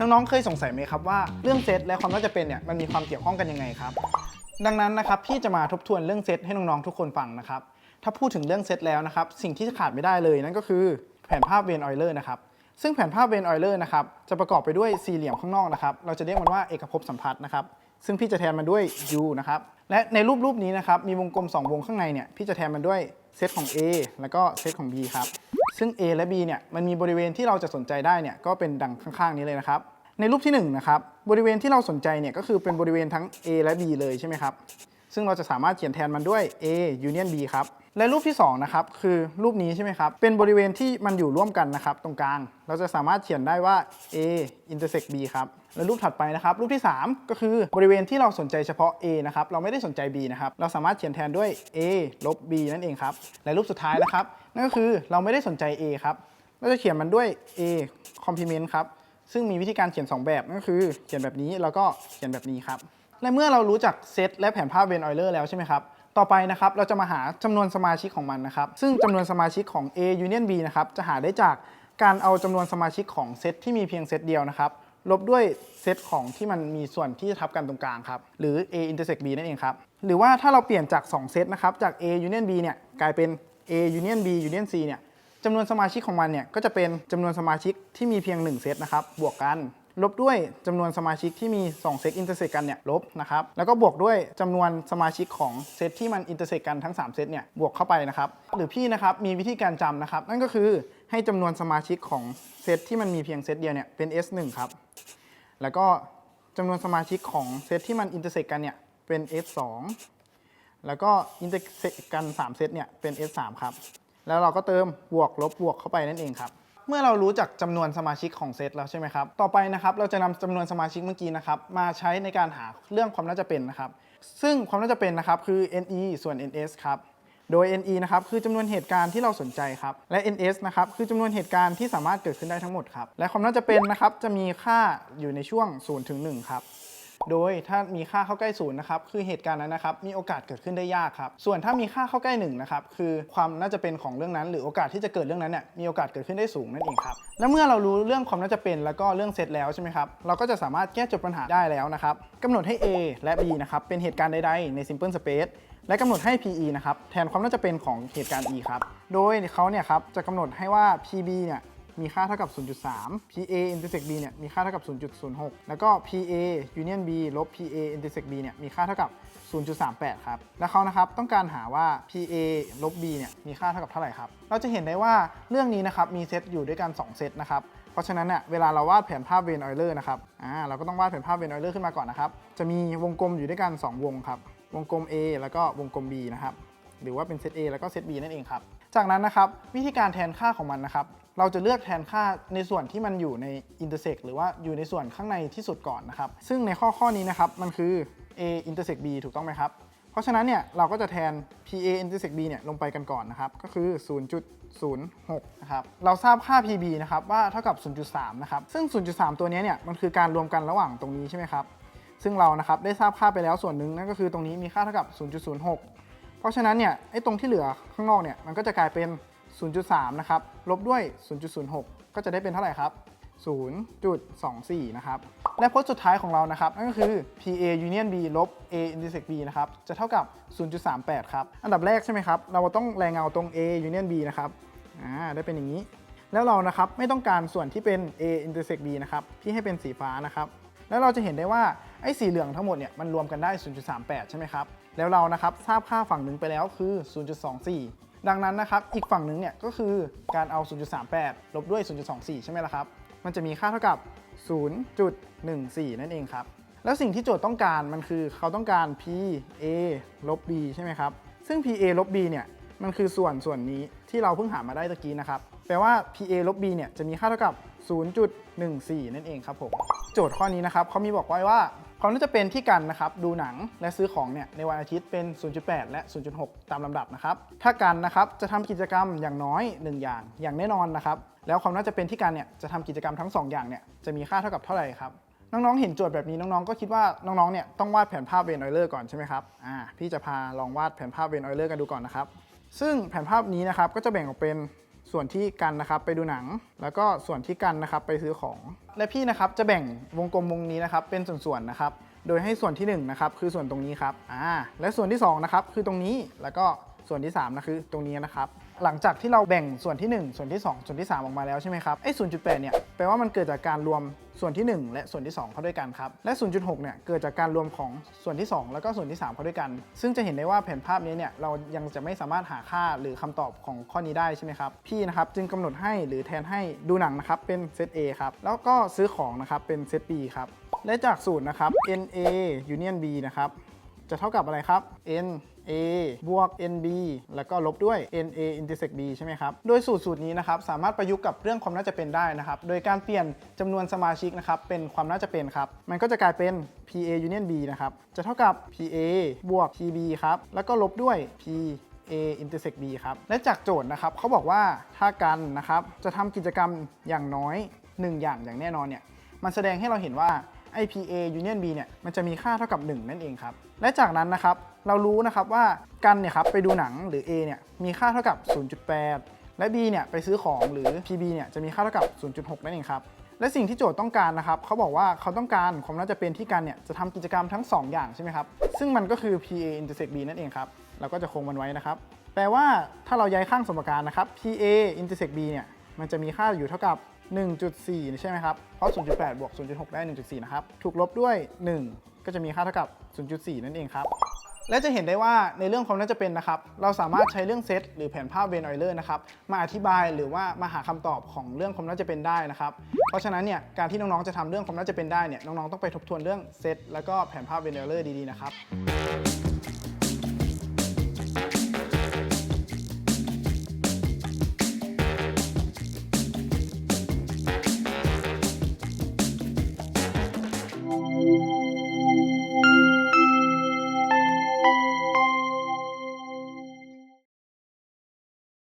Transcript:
น้องๆ เคยสงสัยไหมครับว่าเรื่องเซตและความน่าจะเป็นเนี่ยมันมีความเกี่ยวข้องกันยังไงครับ ดังนั้นนะครับพี่จะมาทบทวนเรื่องเซตให้น้องๆ ทุกคนฟังนะครับ ถ้าพูดถึงเรื่องเซตแล้วนะครับสิ่งที่ขาดไม่ได้เลยนั่นก็คือแผนภาพเวนออยเลอร์นะครับซึ่งแผนภาพเวนออยเลอร์นะครับจะประกอบไปด้วยสี่เหลี่ยมข้างนอกนะครับเราจะเรียกมันว่าเอกภพสัมพัทธ์นะครับซึ่งพี่จะแทนมันด้วย u นะครับและในรูปรูปนี้นะครับมีวงกลม 2 วงข้างในเนี่ยพี่จะแทนมันด้วยเซตของ A แล้วก็เซตของ B ครับ ซึ่ง A และ B เนี่ยมันมีบริเวณที่เราจะสนใจได้เนี่ยก็เป็นดังข้างๆนี้เลยนะครับ ในรูปที่1นะครับบริเวณที่เราสนใจเนี่ยก็คือเป็นบริเวณทั้ง A และ B เลยใช่ไหมครับ ซึ่งเราจะสามารถเขียนแทนมันด้วย A union B ครับ และรูปที่2นะครับคือรูปนี้ใช่ไหมครับ เป็นบริเวณที่มันอยู่ร่วมกันนะครับตรงกลาง เราจะสามารถเขียนได้ว่า A intersect B ครับ และรูปถัดไปนะครับ รูปที่ 3 ก็คือบริเวณที่เราสนใจเฉพาะ A นะครับ เราไม่ได้สนใจ B นะครับ เราสามารถเขียนแทนด้วย A ลบ B นั่นเองครับ และรูปสุดท้ายนะครับ นั่นก็คือเราไม่ได้สนใจ A ครับ เราจะเขียนมันด้วย A complement ครับ ซึ่งมีวิธีการเขียน 2 แบบ นั่นก็คือ เขียนแบบนี้แล้วก็เขียนแบบนี้ครับ และเมื่อเรารู้จักเซตและแผนภาพเวนออยเลอร์แล้วใช่ไหมครับ ต่อไปนะครับเราจะมาหาจำนวนสมาชิกของมันนะครับ ซึ่งจำนวนสมาชิกของ A union B นะครับจะหาได้จากการเอาจำนวนสมาชิกของเซตที่มีเพียงเซตเดียวนะครับลบด้วยเซตของที่มันมีส่วนที่ทับกันตรงกลางครับ หรือ A intersect B นั่นเองครับ หรือว่าถ้าเราเปลี่ยนจาก 2 เซตนะครับ จาก A union B เนี่ยกลายเป็น A union B union C เนี่ยจำนวนสมาชิกของมันเนี่ยก็จะเป็นจำนวนสมาชิกที่มีเพียง 1 เซตนะครับ บวกกัน ลบด้วยจำนวนสมาชิกที่มี2เซตอินเตอร์เซกกันเนี่ยลบนะครับแล้วก็บวกด้วยจำนวนสมาชิกของเซตที่มันอินเตอร์เซกกันทั้ง 3 เซตเนี่ยบวกเข้าไปนะครับหรือพี่นะครับมีวิธีการจำนะครับนั่นก็คือให้จำนวนสมาชิกของเซตที่มันมีเพียงเซตเดียวเนี่ยเป็น S1 ครับแล้วก็จำนวนสมาชิกของเซตที่มันอินเตอร์เซกกันเนี่ยเป็น S2 แล้วก็อินเตอร์เซกกัน 3 เซตเนี่ยเป็น S3 ครับแล้วเราก็เติมบวกลบบวกเข้าไปนั่นเองครับ เมื่อเรารู้จักจำนวนสมาชิกของเซตแล้วใช่ไหมครับ ต่อไปนะครับเราจะนำจำนวนสมาชิกเมื่อกี้นะครับมาใช้ในการหาเรื่องความน่าจะเป็นนะครับ ซึ่งความน่าจะเป็นนะครับคือ ne ส่วน ns ครับโดย ne นะครับคือจำนวนเหตุการณ์ที่เราสนใจครับ และ ns นะครับคือจำนวนเหตุการณ์ที่สามารถเกิดขึ้นได้ทั้งหมดครับ และความน่าจะเป็นนะครับจะมีค่าอยู่ในช่วง0ถึง1ครับ โดยถ้ามีค่าเข้าใกล้ศูนย์นะครับคือเหตุการณ์นั้นนะครับมีโอกาสเกิดขึ้นได้ยากครับส่วนถ้ามีค่าเข้าใกล้หนึ่งนะครับคือความน่าจะเป็นของเรื่องนั้น หรือโอกาสที่จะเกิดเรื่องนั้นเนี่ยมีโอกาสเกิดขึ้นได้สูงนั่นเองครับและเมื่อเรารู้เรื่องความน่าจะเป็นแล้วก็เรื่องเซตแล้วใช่ไหมครับเราก็จะสามารถแก้โจทย์ปัญหาได้แล้วนะครับกำหนดให้ A และ B นะครับเป็นเหตุการณ์ใดๆใน simple space และกำหนดให้ PE นะครับแทนความน่าจะเป็นของเหตุการณ์ E ครับโดยเขาเนี่ยครับจะกำหนดให้ว่า PB เนี่ย มีค่าเท่ากับ 0.3 PA intersect B เนี่ยมีค่าเท่ากับ 0.06 แล้วก็ PA union B ลบ PA intersect B เนี่ยมีค่าเท่ากับ 0.38 ครับ แล้วเขานะครับต้องการหาว่า PA ลบ B เนี่ยมีค่าเท่ากับเท่าไหร่ครับ เราจะเห็นได้ว่าเรื่องนี้นะครับมีเซตอยู่ด้วยกัน 2 เซตนะครับเพราะฉะนั้นเนี่ยเวลาเราวาดแผนภาพเวนออยเลอร์นะครับอ่าเราก็ต้องวาดแผนภาพเวนออยเลอร์ขึ้นมาก่อนนะครับ จะมีวงกลมอยู่ด้วยกัน 2 วงครับ วงกลม A แล้วก็วงกลม B นะครับ หรือว่าเป็นเซต A แล้วก็เซต B นั่นเองครับ จากนั้นนะครับวิธีการแทนค่าของมันนะครับ เราจะเลือกแทนค่าในส่วนที่มันอยู่ใน intersect หรือว่าอยู่ในส่วนข้างในที่สุดก่อนนะครับ ซึ่งในข้อข้อนี้นะครับมันคือ A intersect B ถูกต้องไหมครับ เพราะฉะนั้นเนี่ยเราก็จะแทน PA intersect B เนี่ยลงไปกันก่อนนะครับ ก็คือ 0.06 นะครับ เราทราบค่า PB นะครับว่าเท่ากับ 0.3 นะครับ ซึ่ง 0.3 ตัวนี้เนี่ยมันคือการรวมกันระหว่างตรงนี้ใช่ไหมครับ ซึ่งเรานะครับได้ทราบค่าไปแล้วส่วนหนึ่งนั่นก็คือตรงนี้มีค่าเท่ากับ 0.06 เพราะฉะนั้นเนี่ยไอ้ตรงที่เหลือข้างนอกเนี่ยมันก็จะกลายเป็น 0.3 นะครับ ลบด้วย 0.06 ก็จะได้เป็นเท่าไหร่ครับ 0.24 นะครับ และพจน์สุดท้ายของเรานะครับ นั่นก็คือ PA union B ลบ A intersect B นะครับ จะเท่ากับ 0.38 ครับ อันดับแรกใช่ไหมครับ เราต้องแรงเงาตรง A union B นะครับ อ่า ได้เป็นอย่างนี้ แล้วเรานะครับไม่ต้องการส่วนที่เป็น A intersect B นะครับ ที่ให้เป็นสีฟ้านะครับ แล้วเราจะเห็นได้ว่า ไอ้สีเหลืองทั้งหมดเนี่ยมันรวมกันได้ 0.38 ใช่ไหมครับ แล้วเรานะครับทราบค่าฝั่งหนึ่งไปแล้วคือ 0.24 ดังนั้นนะครับอีกฝั่งหนึ่งเนี่ยก็คือการเอา 0.38 ลบด้วย 0.24 ใช่ไหมล่ะครับ มันจะมีค่าเท่ากับ 0.14 นั่นเองครับ แล้วสิ่งที่โจทย์ต้องการมันคือเขาต้องการ P A ลบ B ใช่ไหมครับ ซึ่ง P A ลบ B เนี่ยมันคือส่วนส่วนนี้ที่เราเพิ่งหามาได้ตะกี้นะครับ แปลว่า P A ลบ B เนี่ยจะมีค่าเท่ากับ 0.14 นั่นเองครับผม โจทย์ข้อนี้นะครับเขามีบอกไว้ว่า ความน่าจะเป็นที่กันนะครับดูหนังและซื้อของเนี่ยในวันอาทิตย์เป็น 0.8 และ 0.6 ตามลำดับนะครับถ้ากันนะครับจะทำกิจกรรมอย่างน้อย 1 อย่าง อย่างแน่นอนนะครับแล้วความน่าจะเป็นที่กันเนี่ยจะทำกิจกรรมทั้ง 2 อย่างเนี่ยจะมีค่าเท่ากับเท่าไหร่ครับน้องๆ เห็นโจทย์แบบนี้น้องๆ ก็คิดว่าน้องๆ เนี่ยต้องวาดแผนภาพเวนออยเลอร์ก่อนใช่ไหมครับ อ่า พี่จะพาลองวาดแผนภาพเวนออยเลอร์กันดูก่อนนะครับ ซึ่งแผนภาพนี้นะครับก็จะแบ่งออกเป็น ส่วนที่กันนะครับไปดูหนัง แล้วก็ส่วนที่กันนะครับไปซื้อของ และพี่นะครับจะแบ่งวงกลมวงนี้นะครับเป็นส่วนๆนะครับ โดยให้ส่วนที่1นะครับคือส่วนตรงนี้ครับอ่าและส่วนที่2นะครับคือตรงนี้แล้วก็ ส่วนที่3นะคือตรงนี้นะครับ หลังจากที่เราแบ่งส่วนที่ 1 ส่วนที่ 2 ส่วนที่ 3 ออกมาแล้วใช่ไหมครับไอ้0.8เนี่ยแปลว่ามันเกิดจากการรวมส่วนที่ 1 และส่วนที่2เข้าด้วยกันครับและ 0.6 เนี่ยเกิดจากการรวมของส่วนที่ 2 แล้วก็ส่วนที่3เข้าด้วยกัน ซึ่งจะเห็นได้ว่าแผนภาพนี้เนี่ยเรายังจะไม่สามารถหาค่าหรือคำตอบของข้อนี้ได้ใช่ไหมครับพี่นะครับจึงกำหนดให้หรือแทนให้ดูหนังนะครับเป็นเซต A ครับแล้วก็ซื้อของนะครับเป็นเซต B ครับและจากสูตรนะครับ NA Union B นะครับ จะเท่ากับอะไรครับ N A บวก NB แล้วก็ลบด้วย NA intersect B ใช่ไหมครับ โดยสูตรสูตรนี้นะครับสามารถประยุกต์กับเรื่องความน่าจะเป็นได้นะครับ โดยการเปลี่ยนจำนวนสมาชิกนะครับเป็นความน่าจะเป็นครับ มันก็จะกลายเป็น PA union B นะครับ จะเท่ากับ PA บวก PB ครับ แล้วก็ลบด้วย P A intersect B ครับ และจากโจทย์นะครับเขาบอกว่าถ้ากันนะครับจะทำกิจกรรมอย่างน้อย 1 อย่างอย่างแน่นอนเนี่ย มันแสดงให้เราเห็นว่า IPA Union B เนี่ยมันจะมีค่าเท่ากับ 1 นั่นเองครับ และจากนั้นนะครับเรารู้นะครับว่ากันเนี่ยครับไปดูหนังหรือ A เนี่ยมีค่าเท่ากับ 0.8 และ B เนี่ยไปซื้อของหรือ PB เนี่ยจะมีค่าเท่ากับ 0.6 นั่นเองครับและสิ่งที่โจทย์ต้องการนะครับเขาบอกว่าเขาต้องการความน่าจะเป็นที่กันเนี่ยจะทำกิจกรรมทั้ง 2 อย่างใช่ไหมครับ ซึ่งมันก็คือ PA intersect B นั่นเองครับ เราก็จะคงมันไว้นะครับ แปลว่าถ้าเราย้ายข้างสมการนะครับ PA intersect B เนี่ยมันจะมีค่าอยู่เท่ากับ 1.4 ใช่ไหมครับ เพราะ 0.8 บวก 0.6 ได้ 1.4 นะครับ ถูกลบด้วย 1 ก็จะมีค่าเท่ากับ 0.4 นั่นเองครับ และจะเห็นได้ว่าในเรื่องความน่าจะเป็นนะครับ เราสามารถใช้เรื่องเซตหรือแผนภาพเวนออยเลอร์นะครับ มาอธิบายหรือว่ามาหาคำตอบของเรื่องความน่าจะเป็นได้นะครับ เพราะฉะนั้นเนี่ยการที่น้องๆจะทำเรื่องความน่าจะเป็นได้เนี่ยน้องๆต้องไปทบทวนเรื่องเซตแล้วก็แผนภาพเวนออยเลอร์ดีๆนะครับ